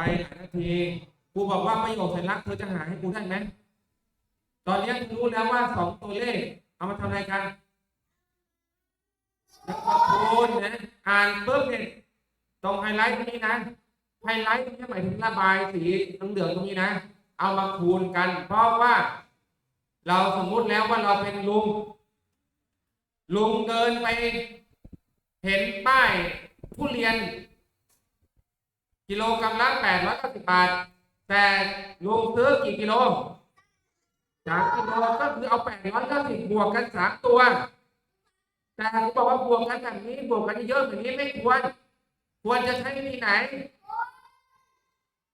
ไปหลายนาทีครูบอกว่าประโยคสัญลักษณ์เธอจะหาให้ครูได้ไหมตอนนี้ครูรู้แล้วว่าสองตัวเลข เอามาทำอะไรกันแล้วก็คูณนะอ่านปุ๊บเนี่ยตรงไฮไลท์ตรงนี้นะไฮไลท์ตรงนี้หมายถึงระบายสีเหลืองๆตรงนี้นะ เอามาคูณกัน เพราะว่า เราสมมุติแล้วว่าเราเป็นลุง ลุงเดินไป เห็นป้ายทุเรียน กิโลกรัมละแปดร้อยเก้าสิบบาท แต่ลุงซื้อกี่กิโลสามกิโลก็คือเอาแปดร้อยเก้าสิบบวกกันสามตัว แต่ผมบอกว่าบวกกันแบบนี้บวกกันเยอะแบบนี้ไม่ควร ควรจะใช้วิธีไหน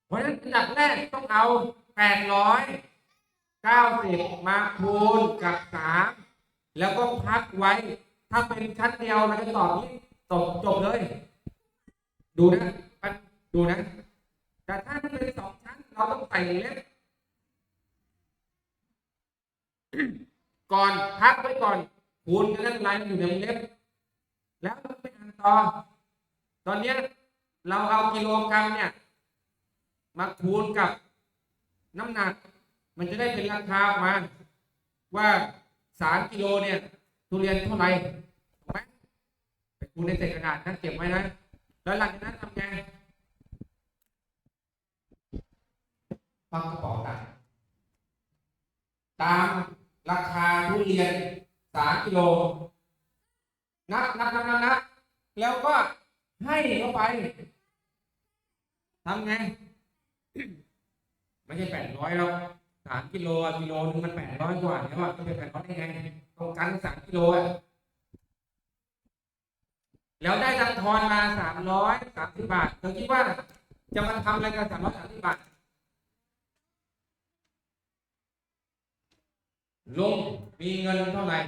เพราะฉะนั้นอันดับแรกต้องเอาแปดร้อยเก้าสิบมาคูณกับสามแล้วก็พักไว้ถ้าเป็นชั้นเดียวเราจะตอบนี้จบจบเลย ดูนะ ดูนะ แต่ถ้ามันเป็นสองชั้น เราต้องใส่เล็บก่อนพักไว้ก่อนคูณกันแล้วลายมันอยู่ในวงเล็บ แล้วเราไปอ่านต่อ ตอนเนี้ยเราเอากิโลกรัมเนี่ย มาคูณกับน้ำหนัก มันจะได้เป็นราคาออกมาว่าสามกิโลเนี่ยทุเรียนเท่าไหร่ถูกไหมไปคูณในเศษกระดาษนะเก็บไว้นะ แล้วหลังจากนั้นทำไง ปักกระเป๋าตังค์ตามราคาทุเรียนสามกิโล นับนับนับนับนับแล้วก็ให้เข้าไปทำไง ไม่ใช่แปดร้อยแล้วสามกิโลกิโลนึงมันแปดร้อยกว่าเนี่ยว่าจะเป็นแปดร้อยได้ไงตรงกันสามกิโลอะแล้วได้ตังทอนมาสามร้อยสามสิบบาทเธอคิดว่าจะมาทำอะไรกันสามร้อยสามสิบบาท ลุงมีเงินเท่าไหร่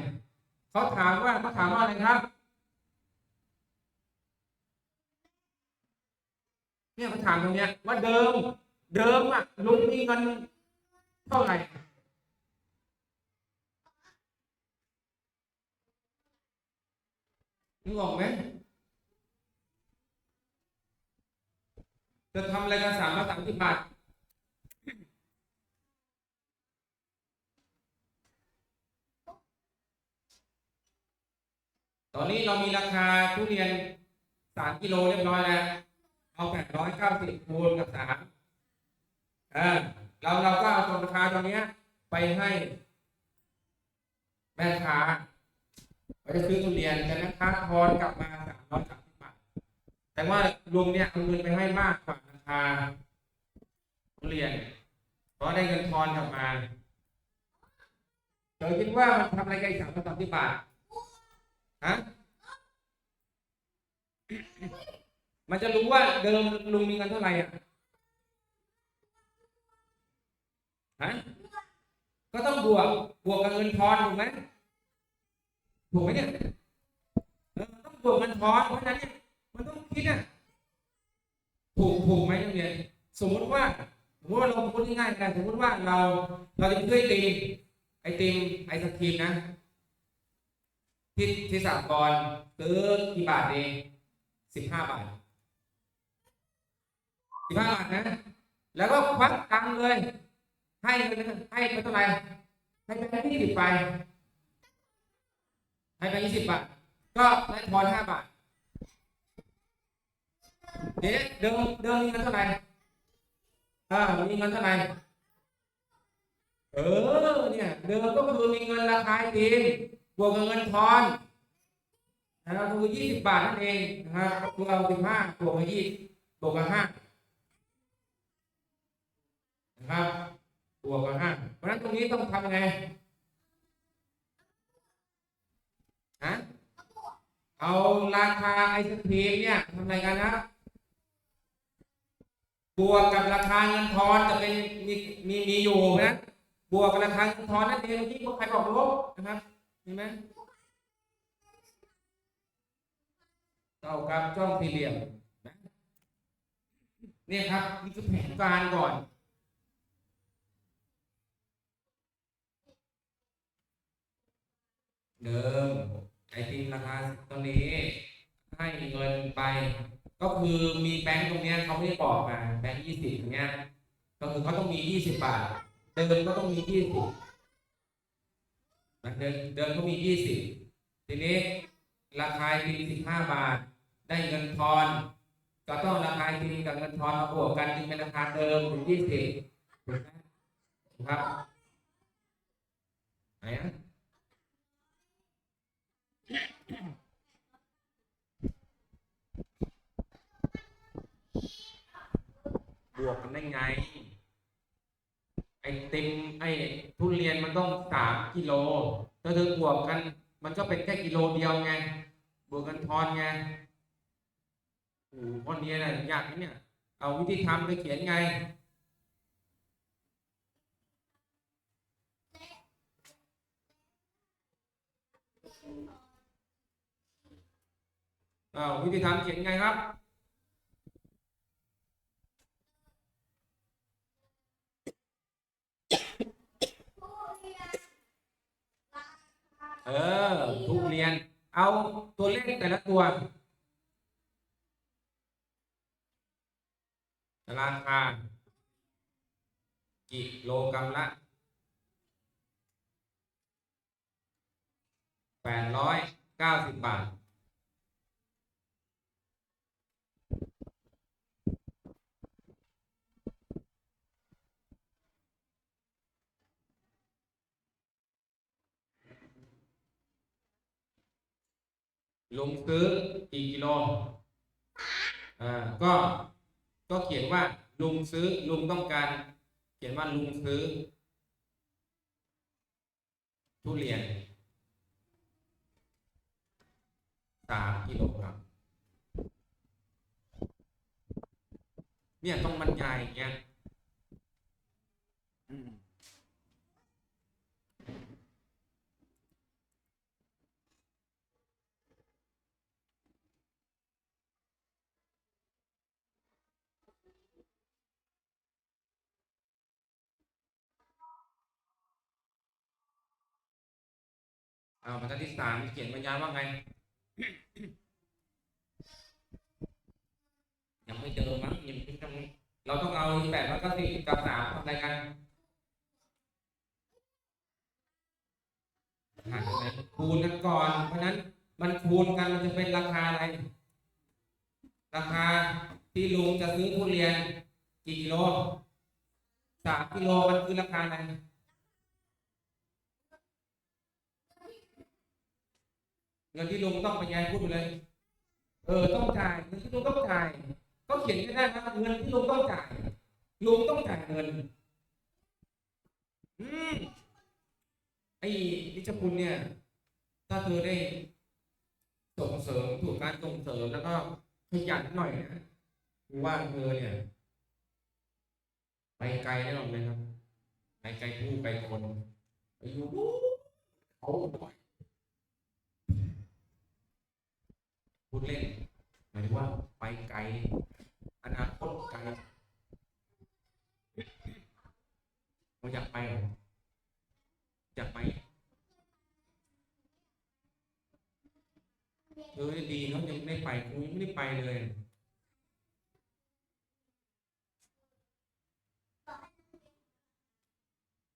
เขาถามว่าเขาถามว่าอะไรครับ เนี่ยเขาถามตรงเนี้ยว่าเดิม เดิมอะลุงมีเงินเท่าไหร่นึกออกไหมจะทำอะไรกันสามร้อยสามสิบบาท อนนี้เรามีราคาทุเรียนสามกิโลเรียบร้อยแล้ว เอาแปดร้อยเก้าสิบคูณกับสามเออเราเราก็เอาตรงราคาตรงเนี้ยไปให้ แม่ค้าไปซื้อทุเรียนแต่แม่ค้าทอนกลับมาสามร้อยสามสิบบาท แต่ว่าลุงเนี่ยเอาเงินไปให้มากกว่าราคาทุเรียน เพราะได้เงินทอนกลับมาเธอคิดว่ามันทำอะไรกันสามร้อยสามสิบบาท ฮะมันจะรู้ว่าเดิมลุงมีเงินเท่าไหร่อะฮะก็ต้องบวกบวกกับเงินทอนถูกไหมถูกไหมเนี่ยต้องบวกเงินทอนเพราะฉะนั้นเนี่ยมันต้องคิดอะถูกถูกไหมนักเรียนสมมติว่าสมมติว่าเราพูดง่ายๆกันสมมติว่าเราเราจะซื้อไอติมไอติมไอศครีมนะ ที่ที่สากรซื้อกี่บาทเองสิบห้าบาทสิบห้าบาทนะ แล้วก็ควักตังเลย ให้ไปให้ไปเท่าไหร่ให้ไปยี่สิบไป ให้ไปยี่สิบบาท ก็ได้ทอนห้าบาทเดี๋ยวเดิมเดิมมีเงินเท่าไหร่อ่ามีเงินเท่าไหร่เออเนี่ย เดิมก็คือมีเงินราคาดี บวกกับเงินทอนนะครับคือยี่สิบบาทนั่นเองนะครับคือเอาสิบห้าบวกกับยี่บวกกับห้านะครับบวกกับห้าเพราะฉะนั้นตรงนี้ต้องทำไงฮะเอาราคาไอศครีมเนี่ยทำอะไรกันนะบวกกับราคาเงินทอนจะเป็นมีมีมีอยู่นะบวกกับราคาเงินทอนนั่นเองเมื่อกี้พวกใครบอกลบนะครับ ห็นไหมเท่ากับช่องสี่เหลี่ยมนะเนี่ยครับนี่คือแผนการก่อนเดิมไอติมราคาตรงนี้ให้เงินไป ก็คือมีแบงค์ตรงเนี้ยเขาไม่ได้บอกมาแบงค์ยี่สิบอย่างเงี้ยก็คือเขาต้องมียี่สิบบาทเดินก็ต้องมียี่สิบ นะเดิมเดิมเขามียี่สิบทีนี้ราคาจริงสิบห้าบาท ได้เงินทอนก็ต้องราคาจริงกับเงินทอนมาบวกกันจึงเป็นราคาเดิมถึงยี่สิบถูกไหมครับไหนนะบวกกันได้ไง ไอติมไอทุเรียนมันต้องสาม กิโลถ้าเธอบวกกัน มันก็เป็นแค่กิโลเดียวไง บวกกันทอนไงโอ้โหนี้นะยากนะเนี่ย เอาวิธีทำไปเขียนไงเอาวิธีทำเขียนไงครับ เออ ทุเรียน เอาตัวเลขแต่ละตัวราคากิโลกรัมละแปดร้อยเก้าสิบบาท ลุงซื้อกี่กิโลอ่าก็ก็เขียนว่าลุงซื้อลุงต้องการ เขียนว่าลุงซื้อ ทุเรียนสามกิโลกรัมเนี่ยต้องบรรยายอย่างเงี้ย อาบรรทัดที่สามเขียนบรรยายว่าไง ยังไม่เจอมั้งยังไม่ต้องเราต้องเอาแปดแล้วก็สี่กับสามทำอะไรกันคูณกันก่อน เพราะฉะนั้นมันคูณกันมันจะเป็นราคาอะไร ราคาที่ลุงจะซื้อทุเรียนกี่กิโลสามกิโลมันคือราคาอะไร งินที่ลุงต้องไปย้ายพูดไปเลย เออต้องจ่ายเงินที่ลุงต้องจ่าย ก็เขียนก็ได้นะเงินที่ลุงต้องจ่ายลุงต้องจ่ายเงิน อืมไอ้นิชคุณเนี่ย ถ้าเธอได้ส่งเสริมถูกการส่งเสริมแล้วก็ขยันหน่อยนะว่าเธอเนี่ย ไปไกลแน่นอนเลยครับไปไกลผู้ไกลคนไปอยู่เขาบ่อย พูดเล่นหมายถึงว่าไปไกลอนาคตไกลเราอยากไปเหรออยากไปเออดีเขายังไม่ได้ไปกูยัง ไปเลย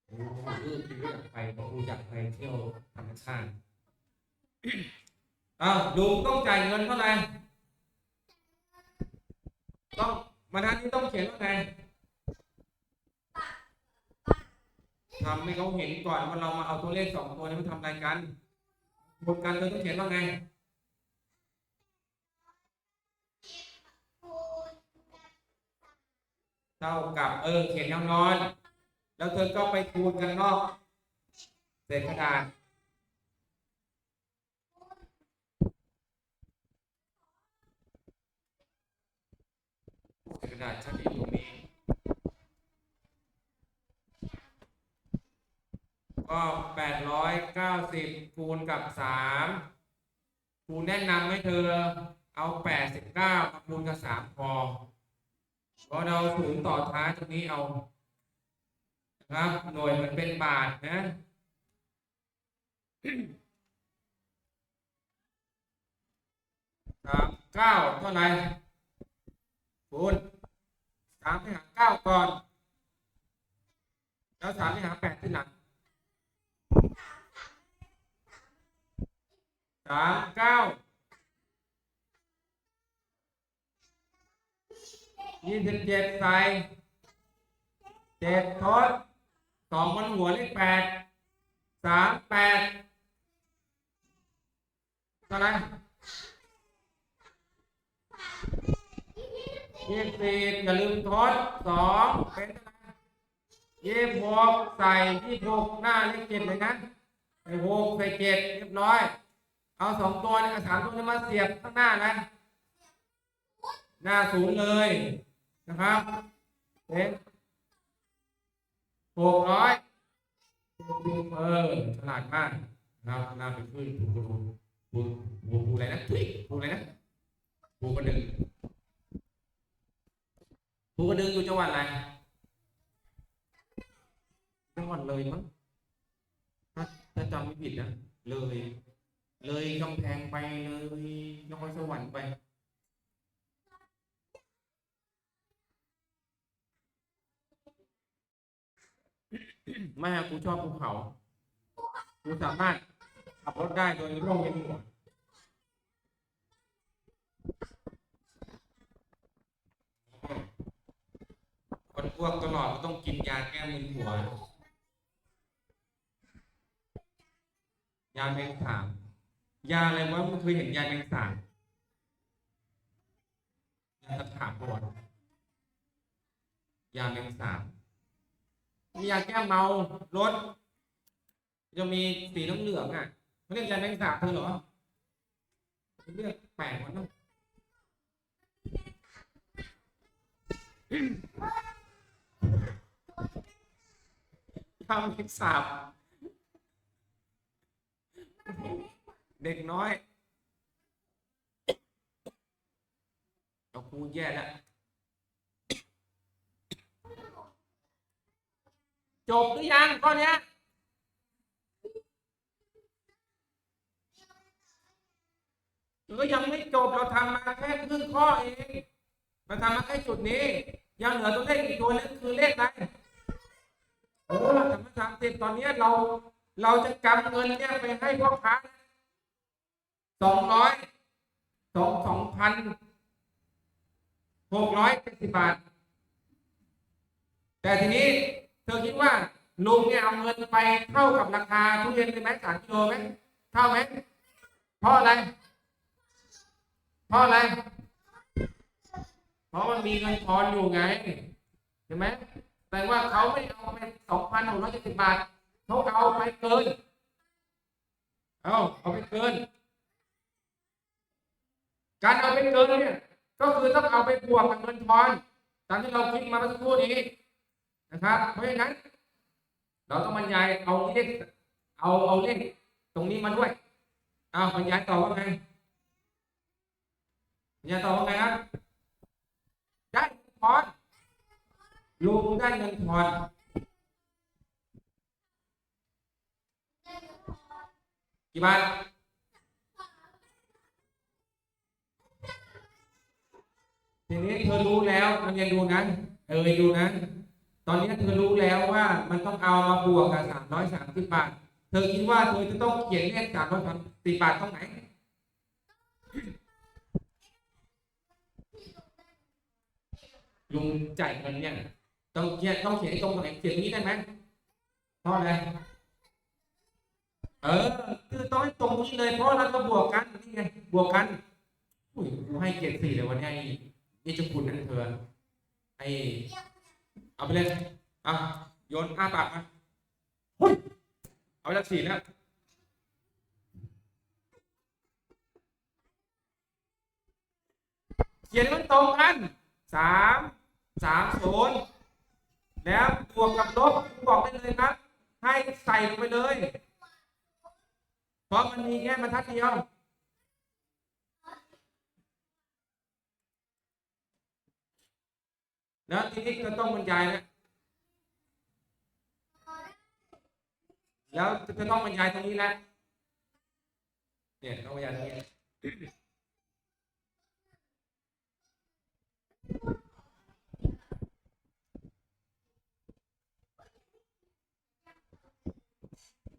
โอ้เออคืออยากไปเพราะกูอยากไปเที่ยวธรรมชาติอ้าวลุงต้องจ่ายเงินเท่าไหร่ต้องมาทันนี้ต้องเขียนว่าไงทำให้เขาเห็นก่อนว่าเรามาเอาตัวเลขสองตัวนี้มาทำอะไรกันบวกกันเราต้องเขียนว่าไง เท่ากับเออเขียนแนวนอน แล้วเธอก็ไปคูณกันนอกเศษกระดาษเศษกระดาษชั้นอยู่ตรงนี้ก็แปดร้อยเก้าสิบคูณกับสามคูณแนะนำให้เธอเอาแปดสิบเก้ามาคูณกับสามพอ พราเราศูนย์ต่อท้ายตรงนี้เอานะครับ หน่วยมันเป็นบาทนะสามเก้าเท่าไหร่คูณสามไปหาเก้าก่อน แล้วสามไปหาแปดที่หลังสามเก้า ยี่สิบเจ็ดใส่เจ็ดทดสองบนหัวเลขแปดสามแปดเท่าไหร่ยี่สิบสี่อย่าลืมทดสองเป็นเท่าไหร่ยี่สิบหกใส่ยี่สิบหกหน้าเลขเจ็ดเลยนะใส่หกใส่เจ็ดเรียบร้อย เอาสองตัวนี้กับสามตัวนี้มาเสียบข้างหน้านะหน้าศูนย์เลย นะครับเป็นหกร้อยเออฉลาดมากนะครับน้าไปขึ้นถูกถูกถูกถูกถูอะไรนะถูกถูอะไรนะถูกกระดึงถูกกระดึงอยู่จังหวัดอะไรจังหวัดเลยมั้งถ้าถ้าจำไม่ผิดนะเลย เลยกำแพงไปเลยนครสวรรค์ไป ไม่ฮะกูชอบภูเขา กูสามารถขับรถได้โดยไม่ต้องเวียนหัวคนอ้วกตลอดก็ต้องกินยาแก้มึนหัว ยาแมงสาบยาอะไรวะมึงเคยเห็นยาแมงสาบยาตะขาบปวดยาแมงสาบ มียาแก้เมารถจะมีสีน้ำเหลืองอะเขาเรียกยาแมงสาบเธอเหรอเรียกแปลกวะเนาะยาแมงสาบเด็กน้อยเอาคูแย่แล้ว จบหรือยังข้อเนี้ยก็ยังไม่จบเราทำมาแค่ครึ่งข้อเองเราทำมาแค่จุดนี้ ยังเหลือตัวเลขอีกตัวนึงคือเลขอะไรเออสามสามสิบตอนเนี้ยเรา เราจะกำเงินเนี่ยไปให้พ่อค้าสองร้อยสองสองพันหกร้อยเจ็ดสิบบาท แต่ทีนี้ เธอคิดว่าลุงเนี่ยเอาเงินไปเท่ากับราคาทุเรียนเลยไหมสามกิโลไหมเท่าไหมเพราะอะไร เพราะอะไร เพราะมันมีเงินทอนอยู่ไงเห็นไหมแต่ว่าเขาไม่เอาไปสองพันหกร้อยเจ็ดสิบบาทเขาเอาไปเกิน เอาเอาไปเกิน การเอาไปเกินเนี่ย ก็คือต้องเอาไปบวกกับเงินทอนตามที่เราคิดมาเมื่อสักครู่นี้ นะครับ เพราะฉะนั้น เราต้องบรรยายเอาเลขเอาเอาเลขตรงนี้มาด้วยเอาบรรยายต่อว่าไงบรรยายต่อว่าไงครับได้เงินทอนลุงได้เงินทอนกี่บาททีนี้เธอรู้แล้วนักเรียนดูนะเออดูนะ ตอนนี้เธอรู้แล้วว่ามันต้องเอามาบวกกับสามร้อยสามสิบบาท เธอคิดว่าเธอจะต้องเขียนเลขสามร้อยสามสิบบาทตรงไหน ลุงจ่ายเงินเนี่ยต้องเขียนต้องเขียนตรงตรงไหนเขียนตรงนี้ได้ไหมเพราะอะไรเออ คือต้องให้ตรงนี้เลยเพราะเราก็บวกกันนี่ไงบวกกันอุ้ยให้เกียรติสี่เลยวันนี้ไอ้นี่จะคุณนะเธอไอ้ เอาไปเลยอะโยนอ้าปากมาเฮ้ยเอาไปละสี่แล้วเขียนให้มันตรงกันสามสามศูนย์แล้วบวกกับลบบอกได้เลยครับ ให้ใส่ลงไปเลย เพราะมันมีแค่บรรทัดเดียว นะทีนี้จะต้องบรรยายนะแล้วจะต้องบรรยายตรงนี้แล้เนี่ยต้องบรรยายตรงนี้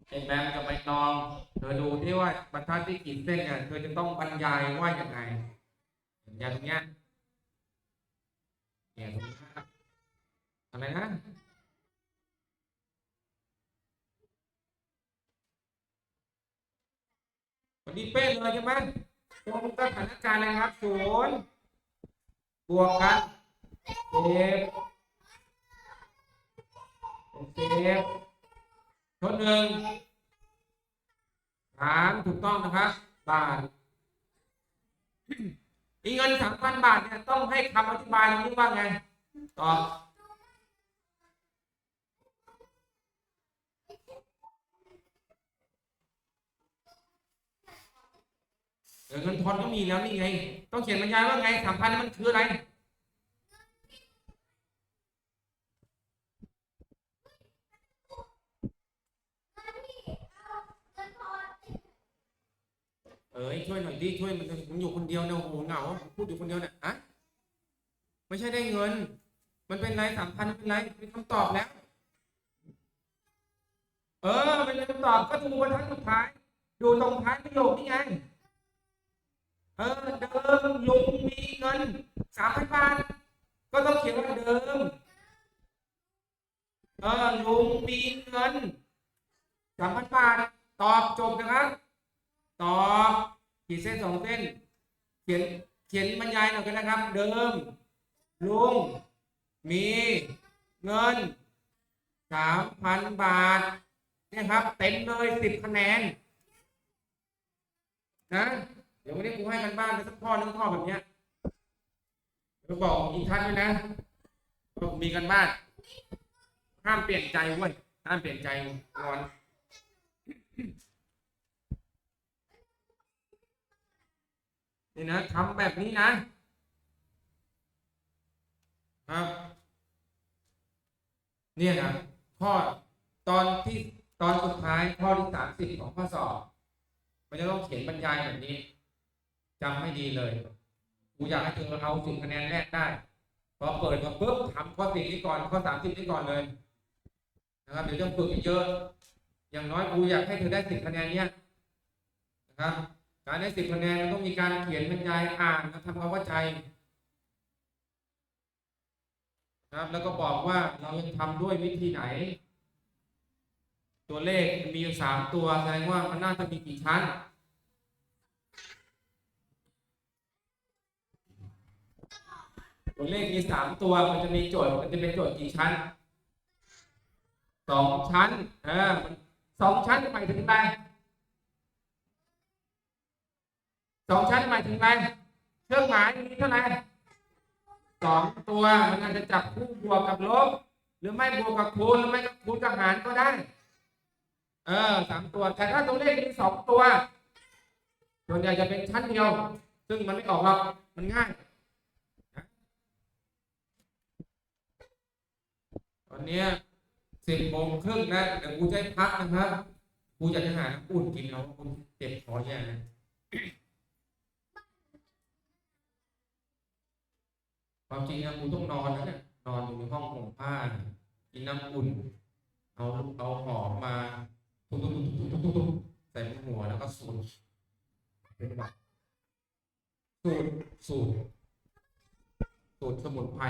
ไอ้แบมกับไอ้ตองเธอดูที่ว่าบรรทัดที่กินเส้นเนี่ยเธอจะต้องบรรยายว่าอย่างไงอย่างตงี้ยเนี่ยตรงนี้ อะไรนะวันนี้เป๊ะเลยใช่ไหมตรงสถานการณ์เลยครับศูนย์บวกกันเซฟเซฟทดหนึ่งสามถูกต้องนะครับ บาทอีเงินสามพันบาทเนี่ยต้องให้คำอธิบายตรงนี้ว่าไงตอบ เงินทอนก็มีแล้วนี่ไง ต้องเขียนบรรยายว่าไงสามพันมันคืออะไรเอ้ยช่วยหน่อยดิช่วยมันผมอยู่คนเดียวเนี่ยโอ้โหเหงาพูดอยู่คนเดียวเนี่ยอะไม่ใช่ได้เงิน มันเป็นไรสามพันเป็นไรเป็นคำตอบแล้ว เออเป็นคำตอบก็ดูบรรทัดสุดท้าย ดูตรงท้ายประโยคนี่ไง เออเดิมลุงมีเงินสามพันบาท ก็ต้องเขียนว่าเดิม เออลุงมีเงินสามพันบาท ตอบจบนะครับ ตอบขีดเส้นสองเส้น เขียนเขียนบรรยายหน่อยกันนะครับ เดิม ลุงมีเงินสามพันบาทนี่ยครับ เต็มเลยสิบคะแนน นะ เดี๋ยววันนี้กูให้กันบ้านไปสักข้อนึงข้อแบบเนี้ยเดี๋ยวบอกอีกท่านด้วยนะว่ามมีกันบ้าน ห้ามเปลี่ยนใจเว้ยห้ามเปลี่ยนใจงอนนี่นะทำแบบนี้นะครับเนี่ยนะข้อตอนที่ตอนสุดท้ายข้อที่สามสิบของข้อสอบ มันจะต้องเขียนบรรยายแบบนี้ จำให้ดีเลยกูอยากให้เธอเอาสิบคะแนนแรกได้พอเปิดมาปุ๊บทำข้อสี่นี้ก่อนข้อสามสิบนี้ก่อนเลยนะครับเดี๋ยวจะฝึกอีกเยอะ อย่างน้อยกูอยากให้เธอได้สิบคะแนนเนี้ยนะครับ การได้สิบคะแนนมันต้องมีการเขียนบรรยายอ่านและทำความเข้าใจนะครับแล้วก็บอกว่าเราจะทำด้วยวิธีไหน ตัวเลขมีอยู่สามตัวแสดงว่ามันน่าจะมีกี่ชั้น ตัวเลขมีสามตัวมันจะมีโจทย์มันจะเป็นโจทย์กี่ชั้นสองชั้นเออสองชั้นหมายถึงอะไรสองชั้นหมายถึงอะไรเครื่องหมายมีเท่าไหร่สองตัวมันอาจจะจับคู่บวกกับลบหรือไม่บวกกับคูณหรือไม่ก็คูณกับหารก็ได้ เออสามตัวแต่ถ้าตัวเลขมีสองตัวส่วนใหญ่จะเป็นชั้นเดียว ซึ่งมันไม่ออกหรอกมันง่ายนะ ตอนนี้สิบโมงครึ่งนะเดี๋ยวกูจะให้พักนะครับกูอยากจะหาน้ำอุ่นกินแล้วกูเจ็บคอแย่นะความจริงนะกูต้องนอนแล้วเนี่ยนอนอยู่ในห้องห่มผ้ากินน้ำอุ่น เอาเอาหอมมาทุบทุบทุบทุบทุบทุบใส่บนหัวแล้วก็สูดเป็นแบบสูดสูดสูดสมุนไพร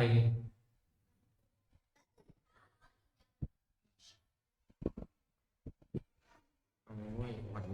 โอ้ยหวันม่โด